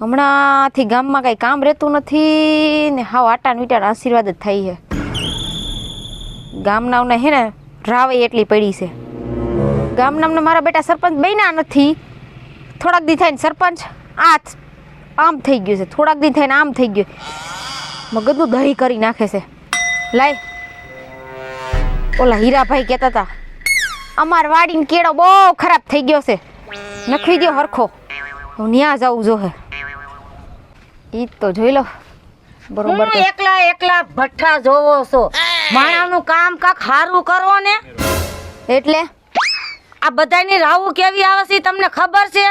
હમણાંથી ગામમાં કાંઈ કામ રહેતું નથી ને હાવ આટાન વીટાન આશીર્વાદ જ થઈ છે. ગામનામને હે ને રાવે એટલી પડી છે. ગામનામને મારા બેટા સરપંચ બન્યા નથી. થોડાક દી થઈને સરપંચ આ આમ થઈ ગયું છે. થોડાક દી થઈને આમ થઈ ગયું. મગજનું દહીં કરી નાખે છે. લાય. ઓલા હીરાભાઈ કહેતા હતા, અમાર વાડીને કેળો બહુ ખરાબ થઈ ગયો છે. નખવી દો હરખો. હું ન્યા જવું જોહે ઈ તો જોઈ લો. બરોબર હું એકલા એકલા ભઠ્ઠા જોવો છો. માણાનું કામ કાક હારું કરો ને. એટલે? આ બધાની રાવ કેવી આવે છે તમને ખબર છે?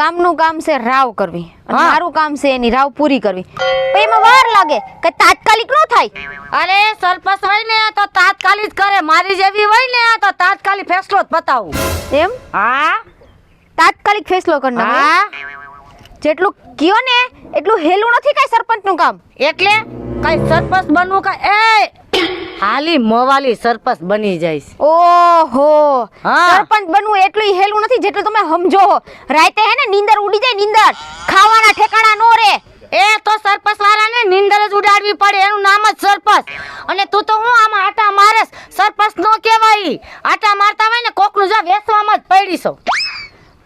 ગામનું કામ છે રાવ કરવી. અને મારું કામ છે એની રાવ પૂરી કરવી. પણ એમાં વાર લાગે કે તાત્કાલિક ન થાય. અરે સરપંચ હોય ને તો તાત્કાલિક કરે. મારી જેવી હોય ને તો તાત્કાલિક ફેસલો જ બતાવું. એમ? હા. તાત્કાલિક ફેસલો કરી હા. જેટલું કયો ને એટલું હેલું નથી કઈ સરપંચનું કામ. એટલે કઈ સરપંચ બનવું કા એ! હાલી મોવાલી સરપંચ બની જઈશ. ઓહો! હા. સરપંચ બનવું એટલું હેલું નથી જેટલું તમે સમજો. રાતે હે ને નીંદર ઉડી જાય નીંદર. ખાવાના ઠેકાણા નો રે. એ તો સરપંચ વાળાને નીંદર જ ઉડાડવી પડે એનું નામ જ સરપંચ. અને તું તો હું આમાં આટા મારસ સરપંચ નો કહેવાય. આટા મારતા હોય ને કોકનું જો વેસવામાં જ પડી છો.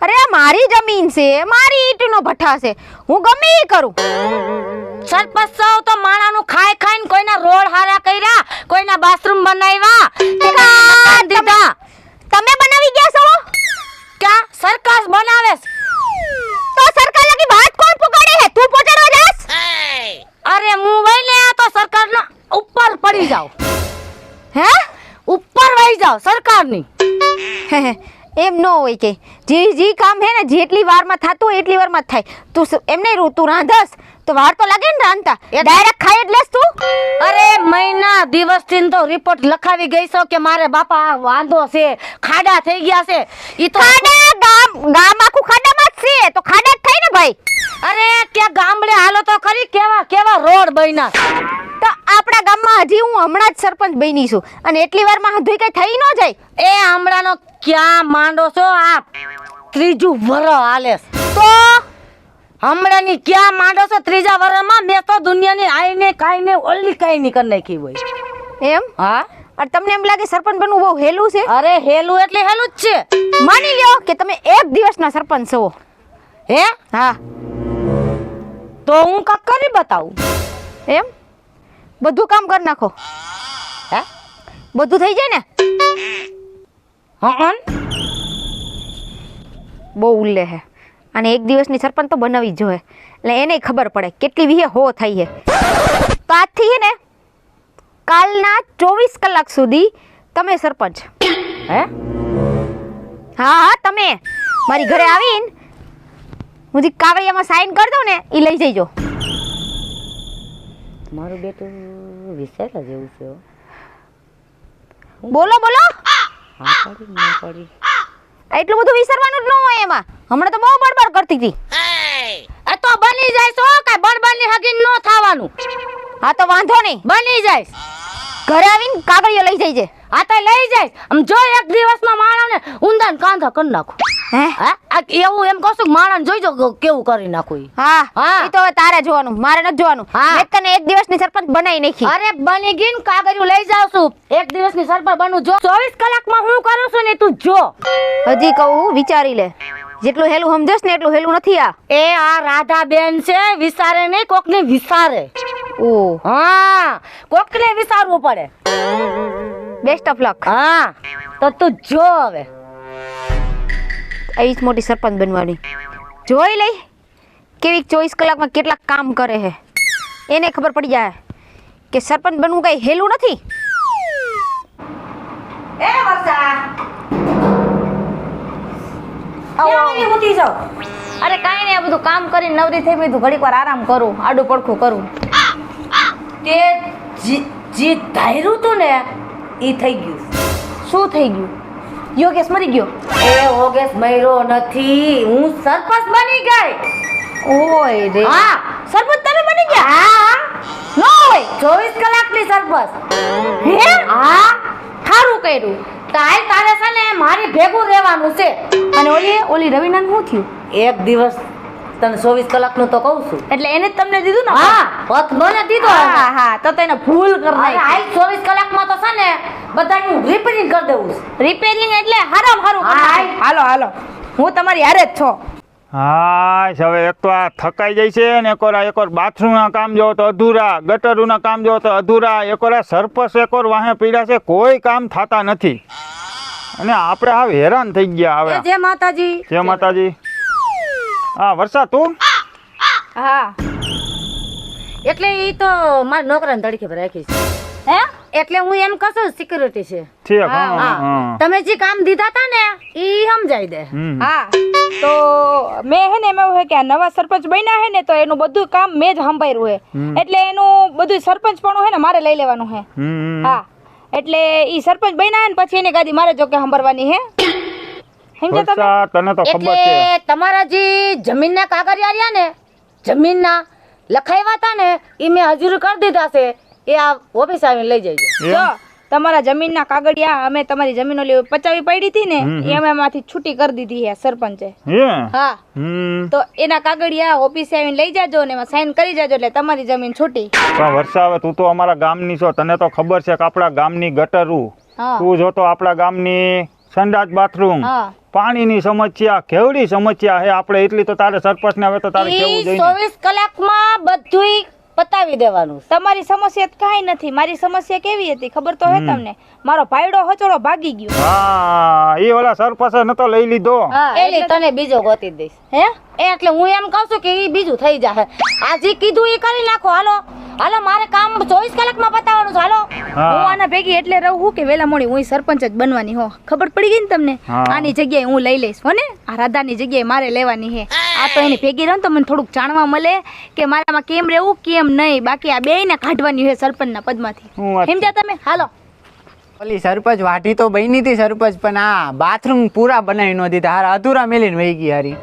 અરે મારી જમીન છે મારી ઈટનો ભઠ્ઠા છે. હું ગમે એ કરું. સરપંચ સૌ તો માણાનું ખાઈ ખાઈને કોઈના રોડ હારા કર્યા કોઈના બાથરૂમ બનાવ્યા દીધા. તમે બનાવી ગયા છો? ક્યાં? સરકાર બનાવે તો સરકાર લગી વાત કોણ પુગાડે હે તું પોચાડવા જાસ અરે હું વઈ લે આ તો સરકારના ઉપર પડી જાવ હે? ઉપર વઈ જાવ સરકારની. એમ ન હોય કે જે જે કામ હે ને જેટલી વારમાં થતું હોય એટલી વારમાં થાય. તું એમ નહીં તું રાંધસ. તો વાર તો લાગે ને રાંધતા. ડાયરેક્ટ ખાઈ લેસ તું. અરે મહિના દિવસથી તો રિપોર્ટ લખાવી ગઈ છો કે મારે બાપા વાંધો છે ખાડા થઈ ગયા છે. ઈ તો ખાડા ગામ ગામ આખું ખાડામાં જ છે. તો ખાડા જ થાય ને ભાઈ. અરે ત્યાં ગામડે હાલો તો ખરી કેવા કેવા રોડ બન્યા. તો આપણા ગામમાં હજી હું હમણાં જ સરપંચ બની છું. અને એટલી વારમાં હજુ કઈ થઈ ન જાય. એ હમણાંનો ક્યાં માંડો છો? આપ ત્રીજું વર હાલે તો? હમણાંની ક્યાં માંડો છો? ત્રીજા વરમાં મેં તો દુનિયાની આઈને કાઈને ઓલી કાઈ કરી નાખી હોય. એમ? હા. અને તમને એમ લાગે સરપંચ બનવું બહુ હેલું છે? અરે હેલું એટલે હેલું જ છે. માની લ્યો કે તમે એક દિવસના સરપંચ છો. હે? હા. તો હું કાક કરી બતાવું. એમ? બધું કામ કરી નાખો. હે? બધું થઈ જાય ને? હં બહુ ઉલ્લે હે. અને એક દિવસની સરપંચ તો બનાવી જ જોઈએ એટલે એને ખબર પડે કેટલી વિહે હો થઈ હે. તો આજથી હે ને કાલના ચોવીસ કલાક સુધી તમે સરપંચ. હે? હા હા તમે. મારી ઘરે આવીને. હું જે કાવડિયામાં સાઈન કરી દઉં ને એ લઈ જઈજો. મારું બેટું વિસેરા જેવું છે બોલો બોલો. હા પડી ના પડી. એટલું બધું વિસરવાનું જ ન હોય એમાં. હમણાં તો બહુ બડબડ કરતી હતી. એ તો બની જાય છો કાઈ ની હગીન ન થવાનું. હા તો વાંધો નહીં. બની જાય ઘરે આવીને કાગળિયો લઈ જઈજે. આ તો લઈ જાય આમ જો એક દિવસમાં માણસને ઊંધાને કાંધા કરી નાખું. હે હા એવું એમ કહું છું માણસ જોઈજો કેવું કરી નાખું હા હા. એ તો હવે તારે જોવાનું મારે નથી જોવાનું. મેં તને એક દિવસની સરપંચ બનાવી નાખી. અરે બની ગઈ ને કાગળિયું લઈ જાઉં છું. એક દિવસની સરપંચ બનું જો. ચોવીસ કલાકમાં હું કરું છું ને તું જો. હજી કહું વિચારી લે. જેટલું હેલું સમજસ ને એટલું હેલું નથી આ. એ આ રાધા બેન છે વિસારે નહીં કોકને વિસારે. ઓ. હા કોકને વિસારવું પડે. બેસ્ટ ઓફ લક હા તો તું જો હવે. આવી જ મોટી સરપંચ બનવાની. જોઈ લઈ કેવી ચોવીસ કલાકમાં કેટલા કામ કરે છે એને ખબર પડી જાય કે સરપંચ બનવું કઈ હેલું નથી. એ અરે કાઈ નહીં આ બધું કામ કરીને નવરી થઈ મેં ઘડીક વાર આરામ કરું આડું પડખું કરું. તે જે જે ધાર્યું તું ને એ થઈ ગયું. શું થઈ ગયું? યોગેશ મરી ગયો? એ યોગેશ મર્યો નથી. હું સરપંચ બની ગઈ. ઓય રે. હા. સરપંચ તમે બની ગયા? હા. નો હોય. ચોવીસ કલાકની સરપંચ. હે? હા. સારું કર્યું. તારે તારે છે ને મારી ભેગું રહેવાનું છે. અને ઓલી ઓલી રવિનંદ શું થયું? એક દિવસ તને ચોવીસ કલાકનું તો કહું છું. એટલે એને જ તમને દીધું ને હા હોત મને દીધો હા હા તો તો ભૂલ કરી નાખી. આઈ ચોવીસ કલાકમાં તો છે ને બધાનું રિપેરિંગ કરી દેવું છે. રિપેરિંગ એટલે હારામ હારું હાલો. હાલો હું તમારી હારે જ છો. હા હવે એક તો આ થકાઈ જાય છે ને એક વાર એક વાર બાથરૂમના કામ જોવો તો અધૂરા ગટરોના કામ જોવો તો અધૂરા એક વાર સરપસ એક વાર વાહે પીડ્યા છે કોઈ કામ થતા નથી. અને આપણે હવે હેરાન થઈ ગયા હવે. જય માતાજી. જય માતાજી. હા વર્ષા તું? હા. એટલે ઈ તો મારા નોકરાને તડકે રાખી છે. હે? એટલે હું એમ કહું સિક્યુરિટી છે. ઠીક હા. તમે જે કામ દીધા હતા ને એ સમજાઈ દે. હા. તો મેં હે ને એમ એવું હે કે આ નવા સરપંચ બન્યા હે ને તો એનું બધું કામ મેં જ સંભાળ્યું હે. એટલે એનું બધું સરપંચ પણ હે ને મારે લઈ લેવાનું હે. હા. એટલે ઈ સરપંચ બન્યા હે ને પછી એની ગાદી મારે જો કે સંભાળવાની હે. સમજ્યા તને તો ખબર છે. તમારા જે જમીનના કાગળિયા રહ્યા ને જમીનના લખાવ્યા હતા ને ઈ મેં હજુર કરી દીધા છે. એ આ ઓફિસ આવીને લઈ જજો. જો તમારા જમીનના કાગળિયા અમે તમારી જમીનો પચાવી પડી હતી ને. એ અમે એમાંથી છૂટી કરી દીધી હે સરપંચે. હા. તો એના કાગળિયા ઓફિસે આવીને લઈ જાજો ને એમાં સાઈન કરી જાજો એટલે તમારી જમીન છૂટી. પણ વર્ષા હવે તું તો અમારા ગામની છો તને તો ખબર છે કે આપણા ગામની ગટરું. તું જો તો આપણા ગામની સંડાસ બાથરૂમ. હા. પાણીની સમસ્યા કેવડી સમસ્યા હે આપણે એટલી તો તારે સરપંચ ને હવે તો તારે કેવું જોઈએ ચોવીસ કલાકમાં બધુંય પતાવી દેવાનું. તમારી સમસ્યા તો કાંઈ નથી. મારી સમસ્યા કેવી હતી? ખબર તો હે તમને? મારો ભાઈડો હચોડો ભાગી ગયો. હા એ ઓલા સરપંચે નતો લઈ લીધો. હા એટલે એટલે તને બીજો ગોતી દઈશ. હે? એ એટલે હું એમ કહું છું કે એ બીજું થઈ જાય આજે કીધું એ કરી નાખો. હાલો. હાલો મારે કામ ચોવીસ કલાકમાં પતાવવાનું છે. હાલો. હું. આના ભેગી એટલે રહું કે વેલા મોડી હું સરપંચ જ બનવાની હો. ખબર પડી ગઈ ને તમને? આની જગ્યાએ હું લઈ લઈશ. હો ને? આ રાધાની જગ્યાએ મારે લેવાની હે આ તો એની ભેગી રહો તો મને થોડુંક જાણવા મળે કે મારામાં કેમ રહેવું કેમ નહીં. બાકી આ બેયને કાઢવાની હોય સરપંચના પદમાંથી? સમજ્યા તમે? હાલો. ઓલી સરપંચ વાટી તો બની હતી સરપંચ પણ આ બાથરૂમ પૂરા બનાવી ન દીધા. હારા અધૂરા મેલીને વહી ગઈ હારી.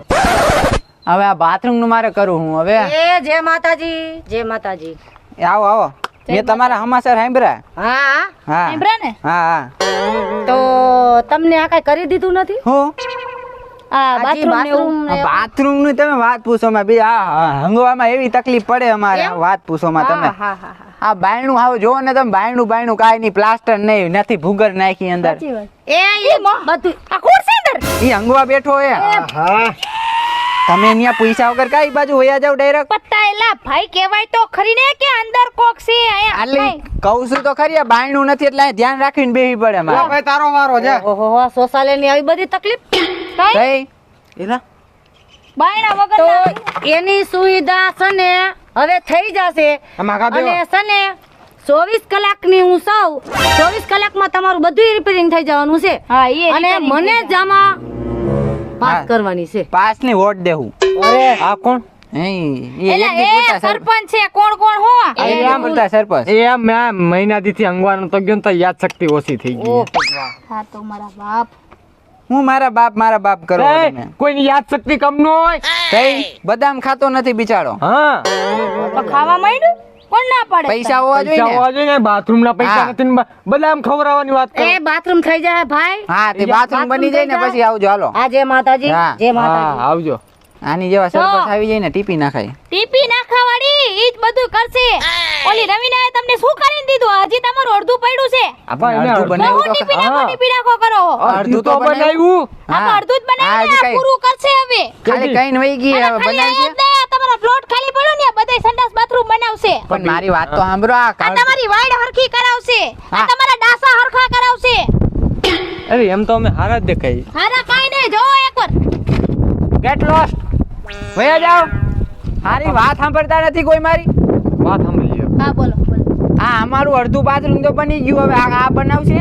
હવે આ બાથરૂમનું મારે કરવું હું હવે? જય માતાજી જય માતાજી. એ આવો આવો. મેં તમારા સમાચાર સાંભળ્યા. હા હા. સાંભળ્યા ને? હા હા. તો તમને આ કઈ કરી દીધું નથી? હું? બાથરૂમ ને તમે વાત પૂછો માં. બી આ હંગવામાં એવી તકલીફ પડે અમારે વાત પૂછો માં તમે. હા હા હા હા. આ બાયણું હાવ જોવો ને તમે બાયણું બાયણું કાંઈ નહીં પ્લાસ્ટર નહીં નથી ભૂગર નાખી અંદર. એ બધું આ કોણ છે અંદર? હંગવા બેઠો હે. તમે અહીંયા પૈસા વગર કઈ બાજુ વયા જાવ ડાયરેક્ટ પટાયેલા ભાઈ કહેવાય તો ખરી ને કે અંદર કોક છે અહીંયા આટલી કહું છું તો ખરી આ બાયણું નથી એટલે ધ્યાન રાખીને બેહી પડે મારે. તારો વારો છે ઓહો સોસાલે ની આવી બધી તકલીફ? કાંઈ? એલા બાયણા વગર તો એની સુવિધા છે ને હવે થઈ જશે. અને સને ને ચોવીસ કલાકની હું સૌ ચોવીસ કલાકમાં તમારું બધું રિપેરિંગ થઈ જવાનું છે. અને મને જામાં જ આમાં પાસ. કરવાની છે. પાસની વોટ દેવું. અરે. આ કોણ? એ જાય. એક દી એલા, પૂછતા એ સર- સરપંચ છે કોણ કોણ હું? આ એક દી પૂછતા સરપંચ. એ મેં મહિનાથી થી અંગવાનું તો ગયો ને તો યાદ શક્તિ ઓછી થઈ ગઈ. ઓ ભગવાન. હા તો મારા બાપ. હું મારા બાપ મારા બાપ કરો કોઈની યાદ શક્તિ હોય. બદામ ખાતો નથી બિચારો. હા. તો ખાવા માંડ્યું? કોણ ના પાડે પૈસા હોવા પૈસા હોવા જોઈએ ને? બાથરૂમ ના પૈસા નથી ને? બધા આમ ખવડાવવાની વાત કરો. એ બાથરૂમ થઈ જાય ભાઈ. હા તે બાથરૂમ બની જાય ને પછી આવજો હાલો. આ જય માતાજી હા. જય માતાજી. આવજો. આની જેવા સરપંચ આવી જાય ને ટીપી નાખાય. ટીપી નાખા વાળી ઈ જ બધું કરશે. ઓલી રવિનાએ તમને શું કરીને દીધું? હજી તમારું અડધું પડ્યું છે. આપણે અડધું બનાવ્યું તો ટીપી હા. નાખો ટીપી નાખો કરો. અડધું તો બનાવ્યું. બનાવ્યું. આ અડધું જ બનાવ્યું પૂરું કરશે હવે. ખાલી કઈ વહી ગઈ હવે આ તમારો પ્લોટ ખાલી પડ્યો ને બધાય સંડાસ બાથરૂમ બનાવશે. પણ મારી વાત તો સાંભળો આ આ તમારી વાડ હરખી કરાવશે. આ તમારા ડાસા હરખા કરાવશે. અરે એમ તો અમે હારા જ દેખાય. હારા કાઈ નહીં જો એકવાર. ગેટ લોસ્ટ વયા જાઓ. હારી વાત સાંભળતા નથી કોઈ મારી. વાત સાંભળી લ્યો. હા બોલો હા આ અમારું અડધું બાથરૂમ તો બની ગયું હવે આ આ બનાવશે?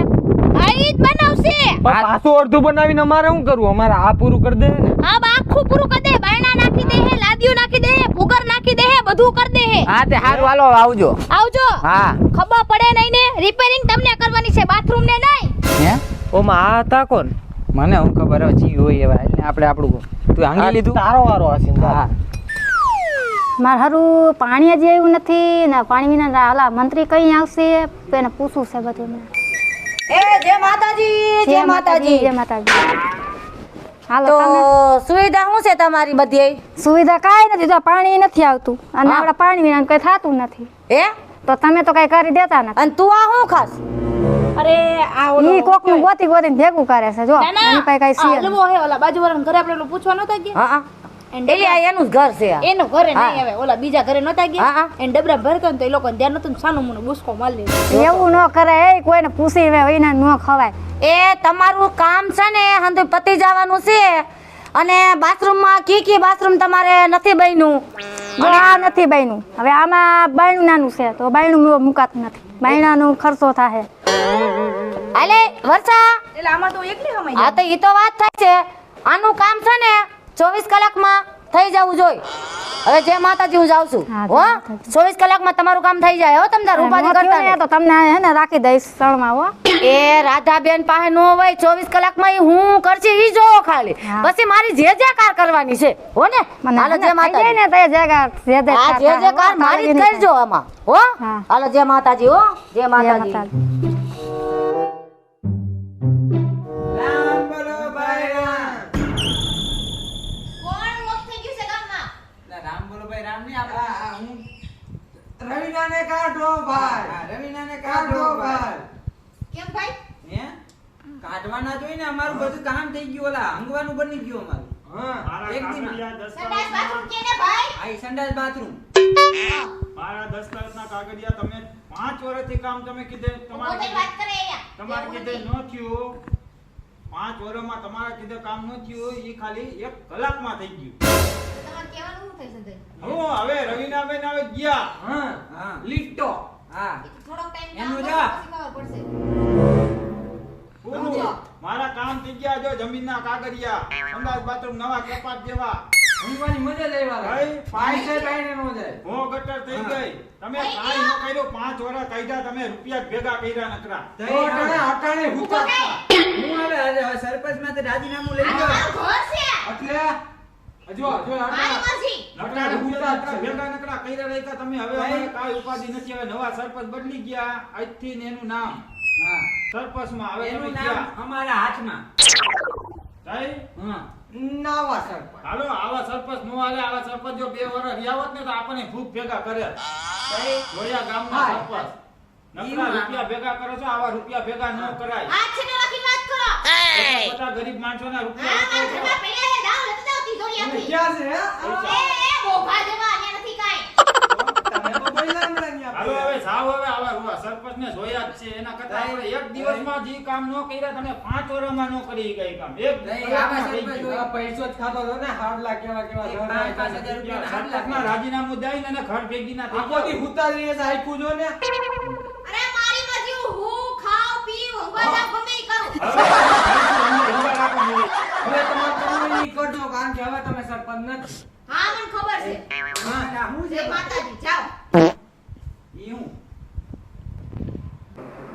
આ ઈ જ બનાવશે. પણ પાછું અડધું બનાવીને અમારે શું કરવું? અમારે આ પૂરું કરી દે. ને આ બા આખું પૂરું કરી દે. બાયણા નાખી દે હે લાદીઓ નાખી દે હે ભૂગર નાખી દે હે બધું કરી દે. હે હા તે હારું. હાલો આવજો. આવજો. હા. ખબર પડે નહીં ને? રિપેરિંગ તમને કરવાની છે બાથરૂમ ને નહીં? હે? ઓમાં આ હતા કોણ? મને હું ખબર હવે જી હોય એવા. એટલે આપણે આપણું તું આંગી લીધું? તારો વારો હશે હા. મારે હારું પાણી જ એવું નથી ને પાણી વિના ઓલા મંત્રી કઈ આવશે? એને પૂછવું છે બધું મને. એ જય માતાજી જય માતાજી જય માતાજી. હાલો તો સુવિધા શું છે તમારી બધી? સુવિધા કાંઈ નથી પાણી નથી આવતું અને આપણે પાણી વિના કંઈ થતું નથી. હે? તો તમે તો કઈ કરી દેતા નથી. અને તું આ શું ખાસ? અરે આ ઓલો ઈ કોકનું ગોતી ગોતીને ભેગું કરે છે જો. ના ના એની પાસે કઈ આ હલવો હે ઓલા બાજુવાળાના ઘરે આપણે પૂછવા નહોતા ગયા હા હા. એલી એનું ઘર છે એનું ઘરે નહીં હવે. ઓલા બીજા ઘરે નહોતા હા, ગયા એને ડબરા ભરતો ને તો એ લોકો ધ્યાન નતું ને સાનું મુનું બુસકો મારી લીધો. એવું ન કરે. એ કોઈને પૂછી વિના ન ખવાય. એ તમારું કામ છે ને હંધુ પતી જવાનું છે. અને બાથરૂમમાં કી કી બાથરૂમ તમારે નથી બન્યું? આ નથી બન્યું. હવે આમાં બાયણું નાનું છે તો બાયણું મુકાતું નથી. બાયણાનો ખર્ચો થાય અલે વર્ષા. એટલે આમાં તો એકલી સમય હા તો ઈ તો વાત થાય છે. આનું કામ છે ને ચોવીસ કલાકમાં થઈ જવું જોઈએ હવે જે માતાજી હું જાઉં છું. હો ચોવીસ કલાકમાં તમારું કામ થઈ જાય. હો તમે તાર ઉપાધિ કરતા ને તો તમને હે ને રાખી દઈશ સળમાં હો. એ રાધાબેન પાસે નો હોય ચોવીસ કલાકમાં હું કરશે ઈ જોવો ખાલી. પછી મારી જે જે કાર કરવાની છે હો ને? હાલો જાય માતાજી. ને તે જે જે જે જે કાર મારી જ કરજો આમાં હો? હાલો જે માતાજી હો જે માતાજી. રવિનાને કાઢો ભાઈ. રવિનાને કાઢો ભાઈ. કેમ ભાઈ? હે? કાઢવાના જોઈ ને અમારું બધું કામ થઈ ગયું ઓલા અંગવાનું બની ગયું અમારું. મારા એક. કાગળિયા સંડાસ બાથરૂમ કેને ભાઈ? આ સંડાસ બાથરૂમ. મારા દસ્તાવેજના કાગળિયા તમે પાંચ વર્ષથી કામ તમે કીધે તમારે તમારે કીધે ન થયું. પાંચ વર્ષમાં તમારા કીધે કામ ન થયું એ ખાલી એક કલાકમાં થઈ ગયું. તમારે કહેવાનું શું થઈ શકે હું હવે રવિનાબેન હવે ગયા. હા હા. લીટો. હા. થોડો ટાઈમ એનું જા. મારા કામ થઈ ગયા જો જમીનના કાગળિયા સંડાસ બાથરૂમ નવા કપાટ જેવા. ઊંઘવાની મજા જ આવ્યા ભાઈ, પાણી પાણી નો જાય હો ગટર થઈ ગઈ. તમે કાઈ ન કર્યો પાંચ વર્ષ કાઢ્યા તમે રૂપિયા ભેગા કર્યા નકરા. તો અટાણે અટાણે હુતા હવે સરપંચમાંથી રાજીનામું લઈ ગયો મારું એટલે? જો જો મારી મરજી. નકડા નકરા ભેગા નકરા કર્યા રાખ્યા તમે હવે કાઈ ઉપાધિ નથી. હવે નવા સરપંચ બદલી ગયા. આજથી ને એનું નામ. હા. સરપંચમાં હવે એનું નામ અમારા હાથમાં. જાય? હા. નવા સરપંચ. હાલો આવા સરપંચ નો હાલે. આવા સરપંચ જો બે વર્ષ રહ્યા ને તો આપણને ખૂબ ભેગા કરે. જોયા ગામના હા. સરપંચ. નકરા. રૂપિયા ભેગા કરો છો આવા રૂપિયા ભેગા ન કરાય. બધા ગરીબ રૂપિયા. ક્યાં છે હાલો હવે હવે આવા જોયા જ છે. એના કરતા આપણે એક દિવસમાં જે કામ ન કર્યા તમે પાંચ વર્ષમાં ન કરી ગઈ કામ. એક. પૈસો જ ખાતો હતો ને કેવા કેવા રાજીનામું દઈને એને ઘર ભેગી ના આખો જાઓ. હુતા છે, આયખું જો ને. અરે મારી બાજુ હું ખાવ પીવ ઊંઘવા જાવ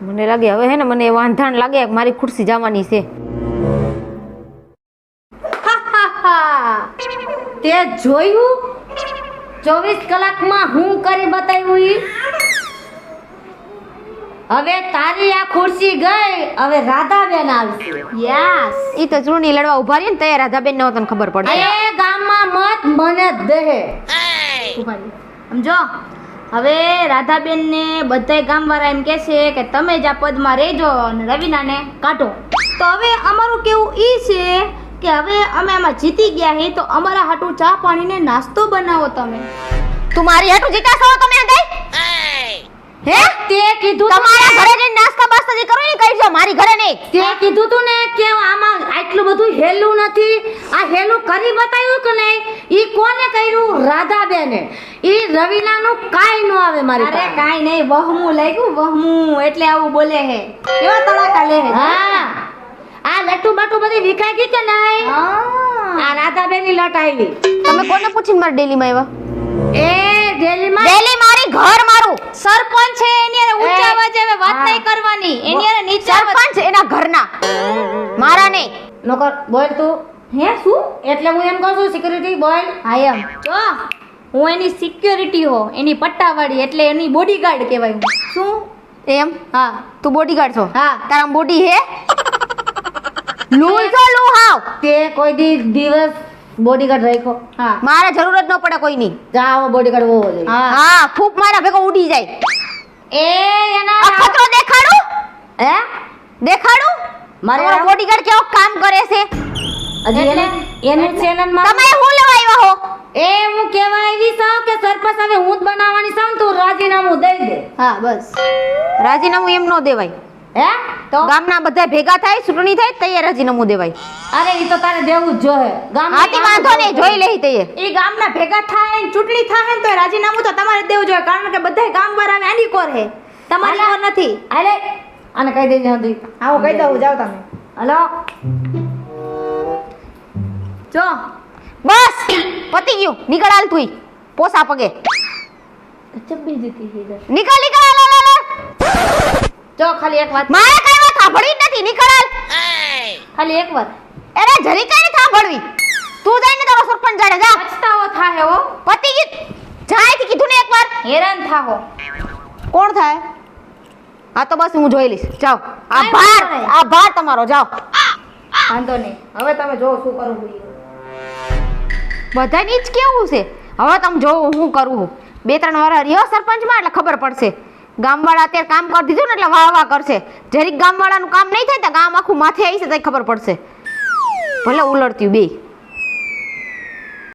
મને લાગે હવે હે ને મને વાંધાણ લાગે મારી ખુરશી જવાની છે. તે જોયું? ચોવીસ કલાકમાં હું કરી બતાવ્યું હવે તારી આ ખુરશી ગઈ હવે રાધાબેન આવશે. યસ ઈ તો ચૂંટણી લડવા ઊભા રહી ને તે રાધાબેન ને તને ખબર પડે. એ ગામમાં મત મને દેહે સમજો? હવે રાધાબેનને બધાય ગામવાળા એમ કે છે કે તમે જ આ પદમાં રહેજો અને રવિનાને કાઢો. તો હવે અમારું કેવું ઈ છે કે હવે અમે આમાં જીતી ગયા હે તો અમારા હાટુ ચા પાણીને નાસ્તો બનાવો તમે. તું મારી હાટુ જીતા છો તમે ગઈ હે? તે કીધું તમારા ઘરે જઈને નાસ્તા બાસ્તા જે કરો ને કરજો મારી ઘરે નહીં. તે કીધું તું ને કે આમાં આટલું બધું હેલું નથી. આ હેલું કરી બતાવ્યું કે નહીં? ઈ કોને કર્યું? રાધાબેને. ઈ રવિનાનું કાઈ ન આવે મારી અરે કાઈ નહીં વહમું લાગ્યું વહમું એટલે આવું બોલે હે કેવા તડાકા લે હે હા. આ લટ્ટુ બટુ બધી વિખાઈ ગઈ કે નહીં? આ આ રાધાબેનની લટ આવી તમે કોને પૂછીને મારા ડેલીમાં આવ્યા? એ ડેલીમાં ડેલી મારી ઘર મારું. સરપંચ છે એની અરે ઊંચા અવાજે હવે વાત. નહીં કરવાની. એની હારે નીચે સરપંચ એના ઘરના. મારા નહીં. નોકર બોલ તું. હે શું? એટલે હું એમ કહું છું સિક્યુરિટી બોલ. આઈ એમ. જો. હું એની સિક્યોરિટી હો એની પટ્ટાવાળી એટલે એની બોડીગાર્ડ કહેવાય હું. શું? એમ? હા. તું બોડીગાર્ડ છો? હા. તારા બોડી હે? લૂલ છો લૂ હાવ તે કોઈ દિવસ બોડીગાર્ડ રાખ્યો. હા. મારે જરૂર જ ન પડે કોઈની. જા આવો બોડીગાર્ડ હોવો જોઈએ. હા. હા. ફૂક મારા ભેગો ઉડી જાય. એ એના આ ખતરો દેખાડું? હે? દેખાડું? મારે બોડીગાર્ડ કેવો કામ કરે છે? હજી એને ચેનલમાં તમે હું લેવા આવ્યા હો? એ હું કેવા આવી છું કે સરપંચ હવે હું જ બનાવવાની છું તું રાજીનામું દઈ દે. હા બસ. રાજીનામું એમ ન દેવાય. હે? તો? ગામના બધા ભેગા થાય ચૂંટણી થાય તૈયાર રાજીનામું દેવાય અરે ઈ તો તારે દેવું જ જોઈએ ગામ હાથી વાંધો નહીં જોઈ લેહી તૈયાર એ. ગામના ભેગા થાય ને ચૂંટણી થાય ને તો રાજીનામું તો તમારે દેવું જોઈએ કારણ કે બધા ગામ વાળા આની કોર હે. તમારી કોર નથી. અરે આને કહી દેજે હંધી હા હું કહી દઉં જાવ તમે. હલો. જો. બસ પતી ગયું. નીકળ હાલ તુંય. પોસા પગે. ચબ્બી જતી નીકળ નીકળ હાલ, હાલ, હાલ. જો ખાલી એક વાત. મારે કઈ વાત નથી નીકળાલ ખાલી એક વાત. અરે જરી કઈ નથી સાંભળવી. તું જઈને તારો સરપંચ જાડે જા. પછતાવો થાય હો. પતિ ગયું જાય થી કીધું ને એક વાર હેરાન થાહો. કોણ થાય? હા તો બસ હું જોઈ લઈશ. જાઓ. આ ભાર આ ભાર તમારો જાઓ. વાંધો નહીં. હવે તમે જો શું કરવું જોઈએ બધાની જ કેવું છે? હવે તમે જોવો હું કરું બે ત્રણ વાર રહ્યો સરપંચમાં એટલે ખબર પડશે. ગામવાળા અત્યારે કામ કરી દીધું ને એટલે વાહ વાહ કરશે. જરીક ગામવાળાનું કામ નહીં થાય તો ગામ આખું માથે આવી છે ખબર પડશે. ભલે ઉલડતી બે